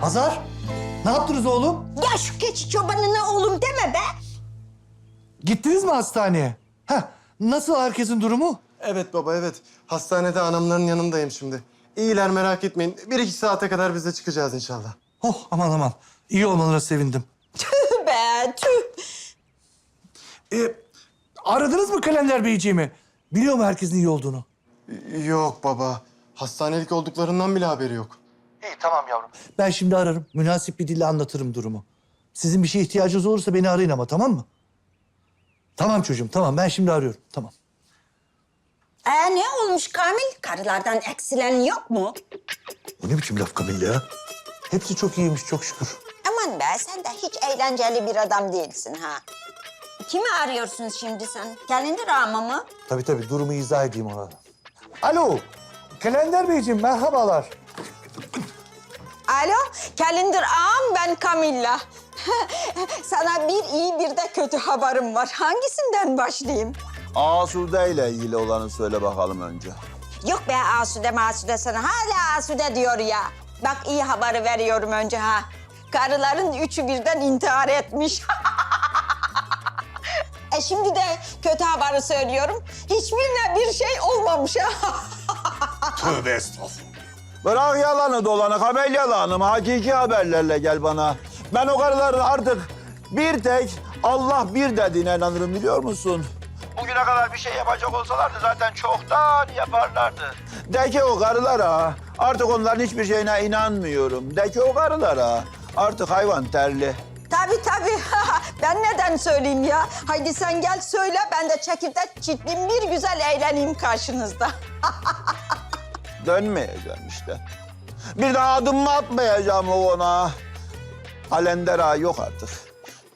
Hazar, ne yaptınız oğlum? Ya şu keçi çobanına oğlum deme be. Gittiniz mi hastaneye? Heh, nasıl herkesin durumu? Evet baba evet. Hastanede anamların yanındayım şimdi. İyiler merak etmeyin. Bir iki saate kadar biz de çıkacağız inşallah. Oh aman aman, iyi olmalarına sevindim. Tüh be tüh. Ee, aradınız mı Kalender Beyciğimi? Biliyor mu herkesin iyi olduğunu? Yok baba. Hastanelik olduklarından bile haberi yok. İyi tamam yavrum. Ben şimdi ararım, münasip bir dille anlatırım durumu. Sizin bir şeye ihtiyacınız olursa beni arayın ama tamam mı? Tamam çocuğum, tamam. Ben şimdi arıyorum, tamam. Ee, ne olmuş Kamil? Karılardan eksilen yok mu? Bu ne biçim laf Kamille ya? Hepsi çok iyiymiş, çok şükür. Aman be sen de hiç eğlenceli bir adam değilsin ha. Kimi arıyorsun şimdi sen? Kalender ağamı mı? Tabii tabii, durumu izah edeyim ona. Alo, Kalender Beyciğim merhabalar. Alo, Kalender ağam ben Kamilla. Sana bir iyi bir de kötü haberim var. Hangisinden başlayayım? Asude ile ilgili olanı söyle bakalım önce. Yok be Asude Masude sana hala Asude diyor ya. Bak iyi haberi veriyorum önce ha. Karıların üçü birden intihar etmiş. e şimdi de kötü haberi söylüyorum. Hiçbirine bir şey olmamış ha. Tövbe estağfurullah. Bırak yalanı dolanı Kamelya Hanım. Hakiki haberlerle gel bana. Ben o karıların artık bir tek Allah bir dediğine inanırım biliyor musun? Bugüne kadar bir şey yapacak olsalardı zaten çoktan yaparlardı. De ki o karılara artık onların hiçbir şeyine inanmıyorum. De ki o karılara artık hayvan terli. Tabii tabii. ben neden söyleyeyim ya? Haydi sen gel söyle ben de çekirdek çitleyeyim bir güzel eğleneyim karşınızda. Dönmeyeceğim işte. Bir daha adım mı atmayacağım ona. Kalender ağa yok artık.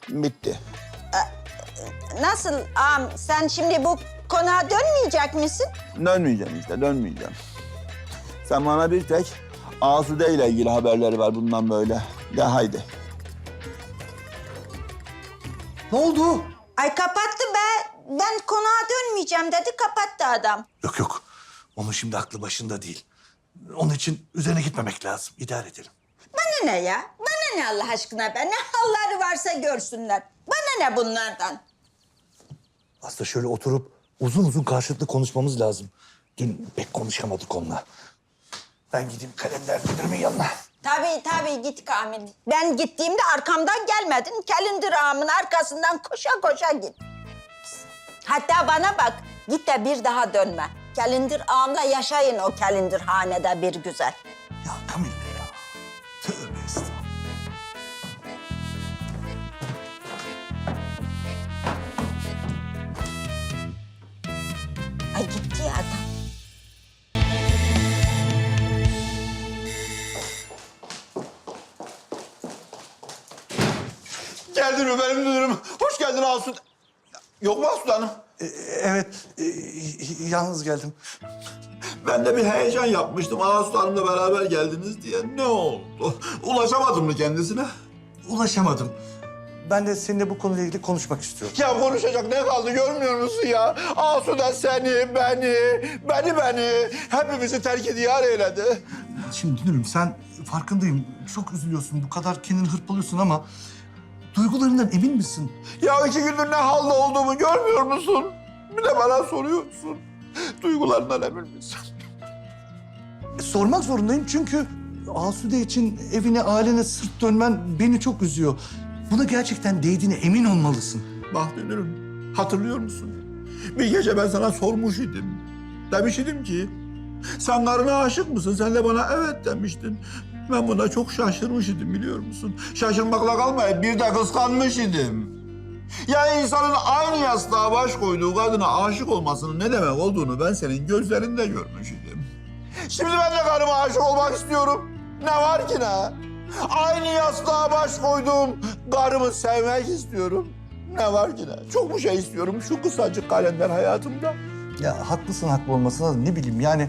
Bitti. Nasıl ağam sen şimdi bu konağa dönmeyecek misin? Dönmeyeceğim işte, dönmeyeceğim. Sen bana bir tek Asude ile ilgili haberleri ver bundan böyle. De haydi. Ne oldu? Ay kapattı be. Ben konağa dönmeyeceğim dedi kapattı adam. Yok yok, onun şimdi aklı başında değil. Onun için üzerine gitmemek lazım, idare edelim. Bana ne ya? Bana ne Allah aşkına be? Ne halları varsa görsünler. Bana ne bunlardan? Aslında şöyle oturup uzun uzun karşılıklı konuşmamız lazım. Dün pek konuşamadık onunla. Ben gideyim kalender müdürümün yanına. Tabii tabii git Kamil. Ben gittiğimde arkamdan gelmedin. Kelindir ağamın arkasından koşa koşa git. Hatta bana bak git de bir daha dönme. Kelindir ağamla yaşayın o kelindir hanede bir güzel. Ya Kamille ya. Tövbe estağfurullah. Ay gitti ya adam. Geldin mi benim müdürüm? Hoş geldin Asude. Yok mu Asude Hanım? Ee, evet, e, yalnız geldim. Ben de bir heyecan yapmıştım. Asude Hanım'la beraber geldiniz diye. Ne oldu? Ulaşamadım mı kendisine? Ulaşamadım. Ben de seninle bu konuyla ilgili konuşmak istiyorum. Ya konuşacak ne kaldı görmüyor musun ya? Asude seni, beni, beni beni hepimizi terk diyar eyledi. Şimdi Dünürüm sen farkındayım. Çok üzülüyorsun. Bu kadar kendini hırpalıyorsun ama... Duygularından emin misin? Ya iki gündür ne halde olduğumu görmüyor musun? Bir de bana soruyorsun. Duygularından emin misin? E, sormak zorundayım çünkü Asude için evine, ailene sırt dönmen beni çok üzüyor. Buna gerçekten değdiğine emin olmalısın. Bak dönürüm. Hatırlıyor musun? Bir gece ben sana sormuş idim. Demiş idim ki... Sen karına aşık mısın? Sen de bana evet demiştin. Ben buna çok şaşırmış idim biliyor musun? Şaşırmakla kalmayıp bir de kıskanmış idim. Ya insanın aynı yastığa baş koyduğu kadına aşık olmasının ne demek olduğunu ben senin gözlerinde görmüş idim. Şimdi ben de karıma aşık olmak istiyorum. Ne var ki ne? Aynı yastığa baş koyduğum karımı sevmek istiyorum. Ne var ki ne? Çok mu şey istiyorum şu kısacık kalender hayatımda? Ya haklısın haklı olmasına da ne bileyim yani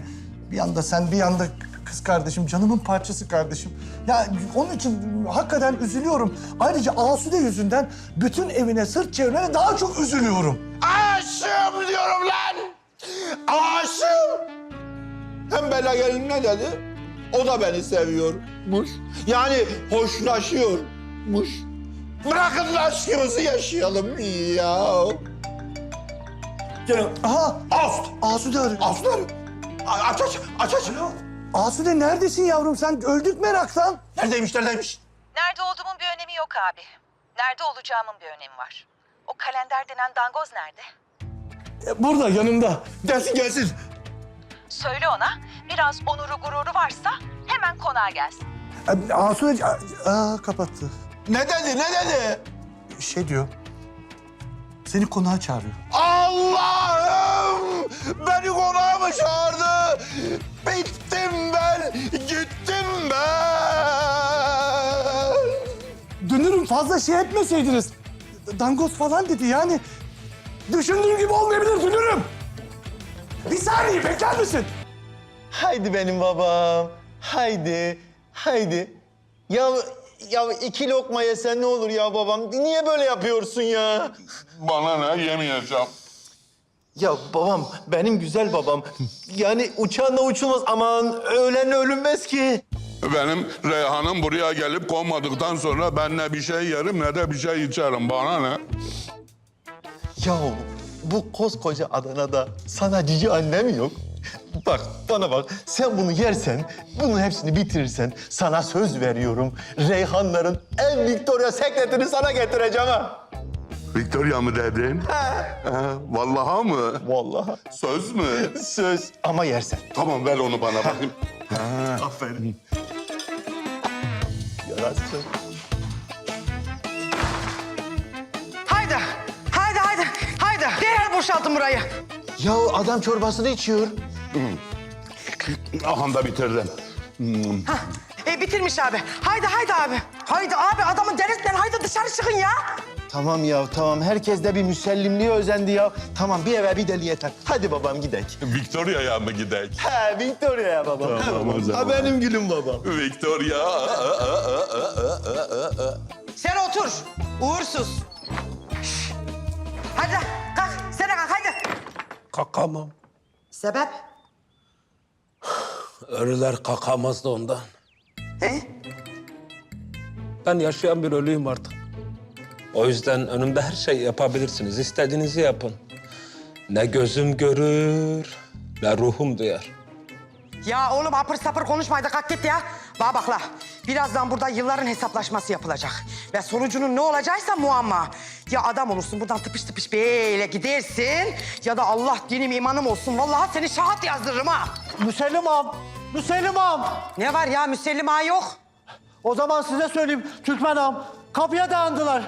bir yanda sen bir yanda kız kardeşim, canımın parçası kardeşim. Ya onun için hakikaten üzülüyorum. Ayrıca Asude yüzünden bütün evine sırt çevirmene daha çok üzülüyorum. Aşığım diyorum lan! Aşığım! Hem Bela gelin ne dedi? O da beni seviyormuş. Yani hoşlaşıyormuş. Bırakın aşkımızı yaşayalım ya. Gel. Aha Aslı. Asude arıyor. Aslı arıyor. Aç aç aç aç. Asude neredesin yavrum sen öldük meraktan. Neredeymiş neredeymiş? Nerede olduğumun bir önemi yok abi. Nerede olacağımın bir önemi var. O kalender denen dangoz nerede? E, Burada yanımda. Gelsin gelsin. Söyle ona biraz onuru gururu varsa hemen konağa gelsin. E, Asude aa, kapattı. Ne dedi ne dedi? Şey diyor. Seni konağa çağırıyor. Allah'ım! Beni konağa mı çağırdı? Bittim ben, gittim ben. Dünürüm fazla şey etmeseydiniz. Dangoz falan dedi yani. Düşündüğüm gibi olmayabilir dünürüm. Bir saniye bekler misin? Haydi benim babam. Haydi. Haydi. Ya ya iki lokma yesen ne olur ya babam? Niye böyle yapıyorsun ya? Bana ne yemeyeceğim. Ya babam, benim güzel babam. Yani uçağınla uçulmaz. Aman öğlenle ölünmez ki. Benim Reyhan'ım buraya gelip konmadıktan sonra ben ne bir şey yerim ne de bir şey içerim. Bana ne? Ya bu koskoca Adana'da sana cici annem yok. Bak bana bak sen bunu yersen, bunun hepsini bitirirsen sana söz veriyorum. Reyhanların en Victoria Secret'ini sana getireceğim ha. Victoria mı dedin? Ha, vallaha mı? Vallahi Söz mü? söz ama yersen. Tamam ver onu bana bakayım. Aferin. Yarasın. Haydi, haydi, haydi, haydi. Derhal boşaltın burayı. Ya adam çorbasını içiyor. Aha da bitirdim. Hah, e, bitirmiş abi. Haydi, haydi abi. Haydi abi, adamın derisinden haydi dışarı çıkın ya. Tamam ya tamam herkes de bir müsellimliğe özendi ya. Tamam bir eve bir deli yeter. Hadi babam gidelim. Victoria'ya mı gidek? He Victoria'ya babam. Tamam, o zaman. Ha benim gülüm babam. Victoria. Sen otur, uğursuz. Şş. Hadi lan, kalk. Sen de kalk, haydi. Kakamam. Sebep? Ölüler kakamaz da ondan. He? Ben yaşayan bir ölüyüm artık. O yüzden önümde her şey yapabilirsiniz. İstediğinizi yapın. Ne gözüm görür, ne ruhum duyar. Ya oğlum apır sapır konuşmaydı, kalk git ya. Bana bak la, birazdan burada yılların hesaplaşması yapılacak. Ve sonucunun ne olacaksa muamma. Ya adam olursun buradan tıpış tıpış böyle gidersin... ...ya da Allah dinim imanım olsun. Vallahi seni şahat yazdırırım ha. Müsellim ağam, Müsellim ağam. Ne var ya Müsellim ağa yok. O zaman size söyleyeyim Türkmen ağam. Kapıya dayandılar.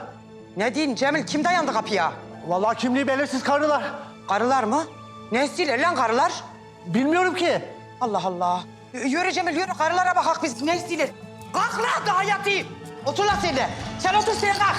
Ne diyeyim Cemil kim dayandı kapıya? Vallahi kimliği belirsiz karılar. Karılar mı? Ne istiyorlar lan karılar? Bilmiyorum ki. Allah Allah. Yürü Cemil yürü karılara bakak biz ne istiyorlar? Kalk lan daha yatayım. Otur lan sen de. Sen otur sen kalk.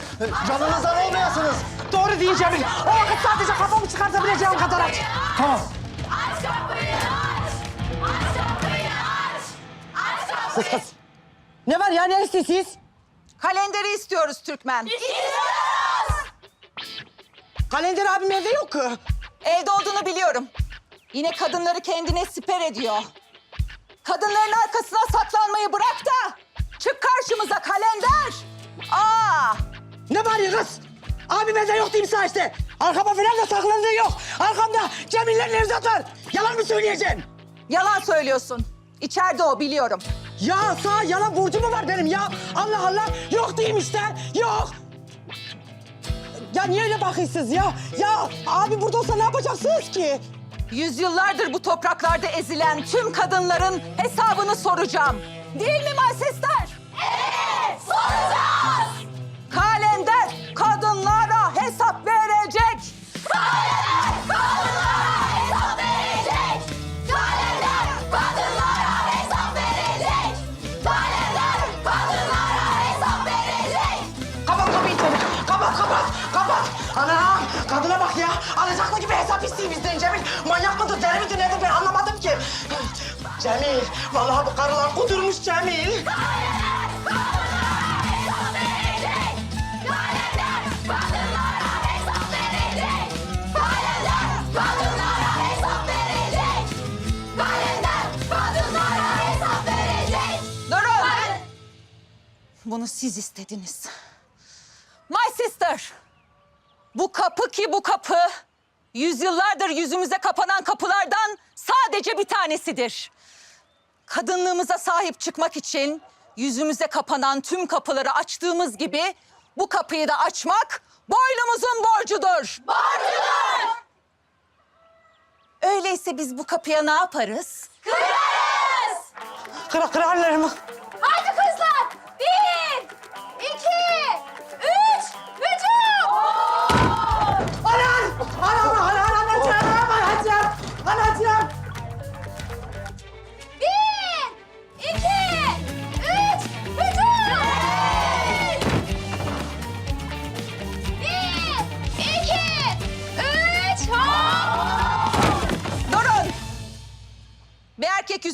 Misiniz? Canınızdan olmayasınız. Doğru değil Cemil. O vakit sadece kafamı çıkartabileceğim kadar aç. Tamam. Aç kapıyı aç! Aç kapıyı aç! Aç kapıyı Ne var ya ne istiyorsunuz? Kalenderi istiyoruz Türkmen. Kalender abim evde yok ki. Evde olduğunu biliyorum. Yine kadınları kendine siper ediyor. Kadınların arkasına saklanmayı bırak da çık karşımıza kalender. Aa! Ne var ya kız? Abim evde yok diyeyim sana işte. Arkama falan da saklandığı yok. Arkamda Cemil'le Nevzat var. Yalan mı söyleyeceksin? Yalan söylüyorsun. İçeride o biliyorum. Ya sağ yalan borcu mu var benim ya? Allah Allah. Yok diyeyim işte. Yok. Ya niye öyle bakıyorsunuz ya? Ya abi burada olsa ne yapacaksınız ki? Yüzyıllardır bu topraklarda ezilen tüm kadınların hesabını soracağım. Değil mi Malsesler? Anam! Kadına bak ya. Alacaklı gibi hesap istiyor bizden Cemil. Manyak mıdır, deli midir, nedir ben anlamadım ki. Cemil, vallahi bu karılar kudurmuş Cemil. Bunu siz istediniz. My sister! Bu kapı ki bu kapı, yüzyıllardır yüzümüze kapanan kapılardan sadece bir tanesidir. Kadınlığımıza sahip çıkmak için yüzümüze kapanan tüm kapıları açtığımız gibi bu kapıyı da açmak boynumuzun borcudur. Borcudur! Öyleyse biz bu kapıya ne yaparız? Kıra kırarlarımı. Hadi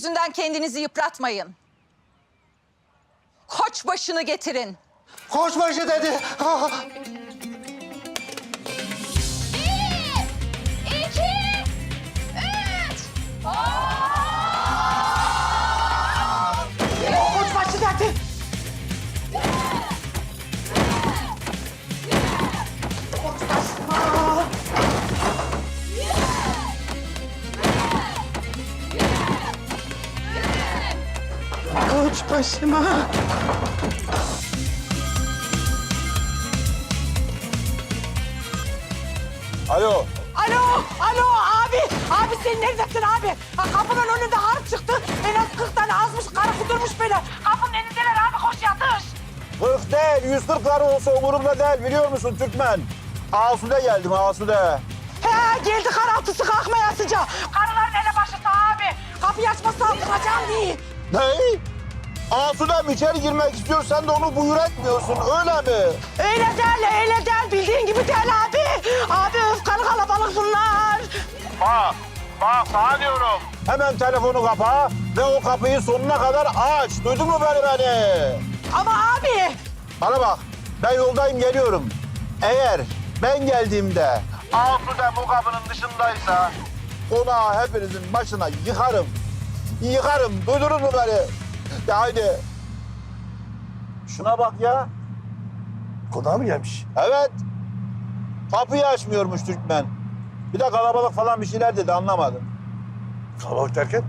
yüzünden kendinizi yıpratmayın. Koç başını getirin. Koçbaşı dedi. Koç başıma. Alo. Alo, alo abi. Abi sen neredesin abi? Ha, kapının önünde harp çıktı. En az 40 tane azmış, karı kudurmuş beni. Kapının önündeler abi, koş yatış. 40 değil, 140 karı olsa umurumda değil biliyor musun Türkmen? Asude geldim, Asude. He geldi karaltısı kalkmaya sıcağı. Karıların ele başısı abi. Kapıyı açmazsan kıracağım diye. Ne? Asude'm içeri girmek istiyor, sen de onu buyur etmiyorsun, öyle mi? Öyle değil, öyle değil. Bildiğin gibi değil abi. Abi öfkalı kalabalık bunlar. Bak, bak sana diyorum. Hemen telefonu kapa ve o kapıyı sonuna kadar aç. Duydun mu beni beni? Ama abi. Bana bak, ben yoldayım geliyorum. Eğer ben geldiğimde Asude bu kapının dışındaysa konağı hepinizin başına yıkarım. Yıkarım, duydunuz mu beni? De haydi. Şuna bak ya. Konağa mı gelmiş? Evet. Kapıyı açmıyormuş Türkmen. Bir de kalabalık falan bir şeyler dedi anlamadım. Kalabalık derken?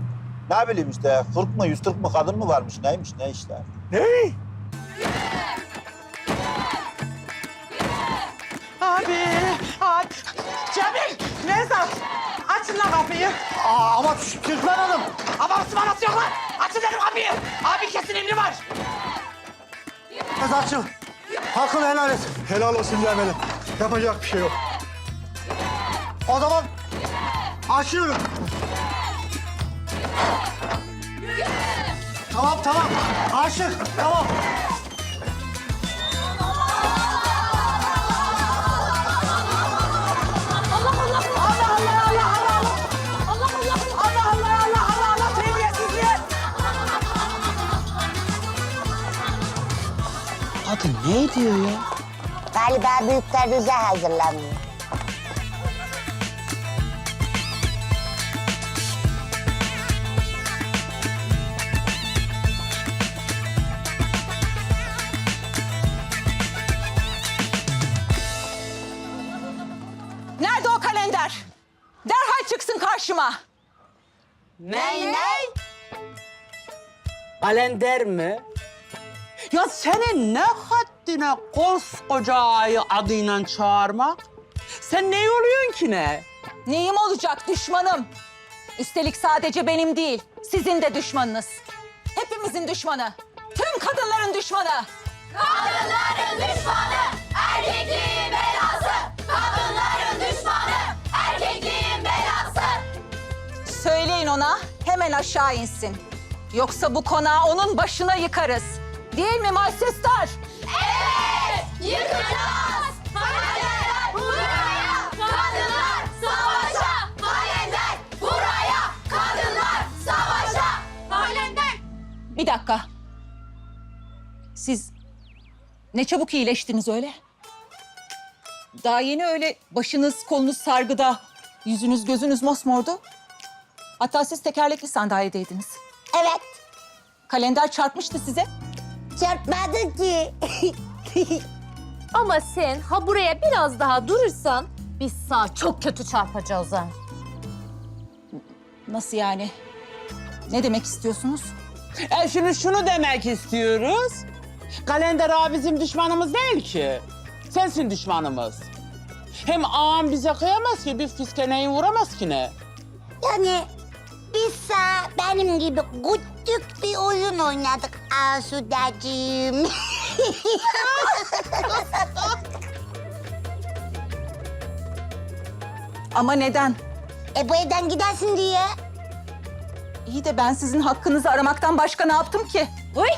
Ne bileyim işte 40 mı 140 mı kadın mı varmış neymiş ne işte. Ne? Abi. Abi. Cemil. Nevzat. Açın lan kapıyı. Aa, ama Türkmen Hanım. Ama ısmarası yok lan. Açın dedim kapıyı. Abi kesin emri var. Mezarcığım. Hakkını helal et. Helal olsun Cemil'im. Yapacak bir şey yok. O zaman açıyorum. Tamam tamam. Aşık. Tamam. Ne diyor ya? Galiba büyükler bize hazırlanıyor. Nerede o kalender? Derhal çıksın karşıma. Ney ney? Kalender mi? Ya senin ne haddine koskoca ağayı adıyla çağırmak? Sen ne oluyorsun ki ne? Neyim olacak düşmanım? Üstelik sadece benim değil, sizin de düşmanınız. Hepimizin düşmanı. Tüm kadınların düşmanı. Kadınların düşmanı, erkekliğin belası. Kadınların düşmanı, erkekliğin belası. Söyleyin ona hemen aşağı insin. Yoksa bu konağı onun başına yıkarız. Değil mi my sister? Evet! Yıkacağız! Hayaller buraya! Kadınlar savaşa! Hayaller buraya! Kadınlar savaşa! Hayaller! Bir dakika. Siz ne çabuk iyileştiniz öyle? Daha yeni öyle başınız kolunuz sargıda, yüzünüz gözünüz mosmordu. Hatta siz tekerlekli sandalyedeydiniz. Evet. Kalender çarpmıştı size. Çarpmadı ki. Ama sen ha buraya biraz daha durursan biz sağ çok kötü çarpacağız ha. Nasıl yani? Ne demek istiyorsunuz? E şimdi şunu demek istiyoruz. Kalender ağa bizim düşmanımız değil ki. Sensin düşmanımız. Hem ağam bize kıyamaz ki, bir fiskeneyi vuramaz ki ne? Yani biz sağ benim gibi küçük bir oyun oynadık Asudacığım. Ama neden? e bu evden gidersin diye. İyi de ben sizin hakkınızı aramaktan başka ne yaptım ki? Uy!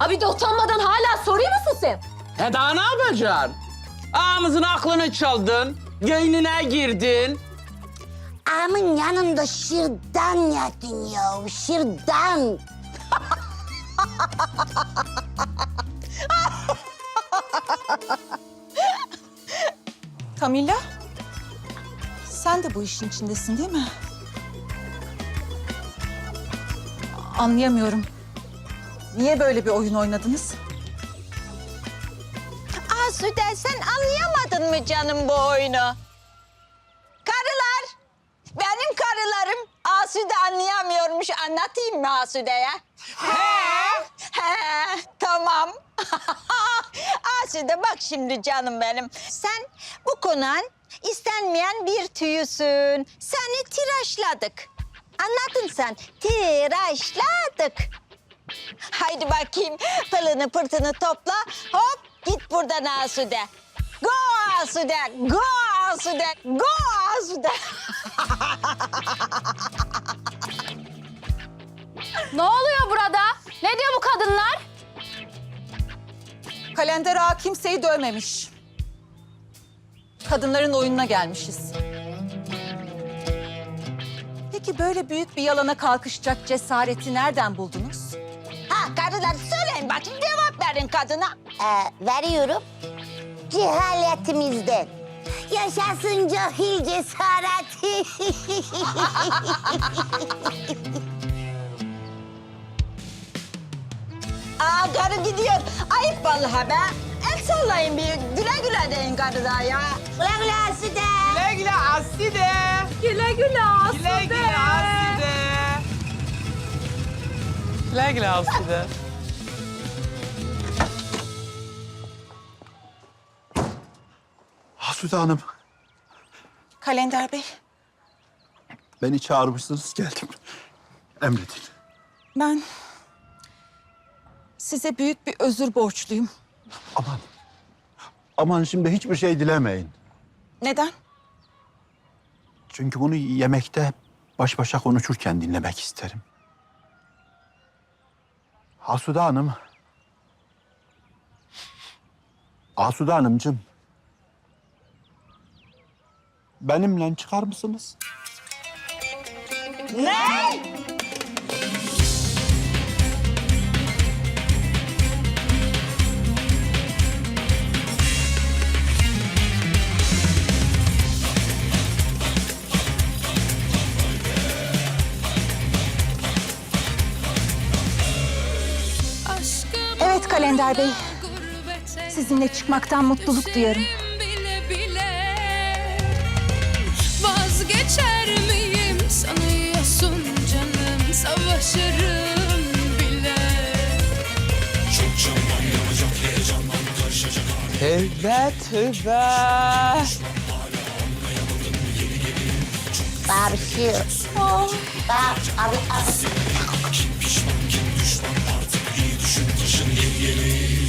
Abi de utanmadan hala soruyor musun sen? E daha ne yapacaksın? Ağamızın aklını çaldın, göynüne girdin. Ağamın yanında şırdan yedin ya, şırdan. Camilla, sen de bu işin içindesin değil mi? Anlayamıyorum. Niye böyle bir oyun oynadınız? Asude sen anlayamadın mı canım bu oyunu? Karılar, benim karılarım Asude anlayamıyormuş. Anlatayım mı Asude'ye? Tamam. Asude bak şimdi canım benim. Sen bu konağın istenmeyen bir tüyüsün. Seni tıraşladık. Anladın sen? Tıraşladık. Haydi bakayım pılını pırtını topla. Hop git buradan Asude. Go Asude, go Asude, go Asude. Ne oluyor burada? Ne diyor bu kadınlar? Kalender ağa kimseyi dövmemiş. Kadınların oyununa gelmişiz. Peki böyle büyük bir yalana kalkışacak cesareti nereden buldunuz? Ha karılar söyleyin bakayım cevap verin kadına. Ee, veriyorum. Cehaletimizden. Yaşasın cahil cesareti. Aa karı gidiyor. Ayıp vallahi be. El sallayın bir güle güle deyin karıda ya. Güle güle Asude. Güle güle Aside. Güle güle Asude. Güle güle Aside. Güle güle Aside. Hasude Hanım, Kalender Bey, beni çağırmışsınız geldim. Emredin. ben size büyük bir özür borçluyum. Aman. Aman şimdi hiçbir şey dilemeyin. Neden? Çünkü bunu yemekte baş başa konuşurken dinlemek isterim. Hasude Hanım. Asude Hanımcığım. Benimle çıkar mısınız? Evet Kalender Bey, sizinle çıkmaktan mutluluk duyarım. Bile bile Vazgeçer miyim sanıyorsun canım savaşırım bile Tövbe tövbe. Bir şey yok. Bak, Sesim dengeli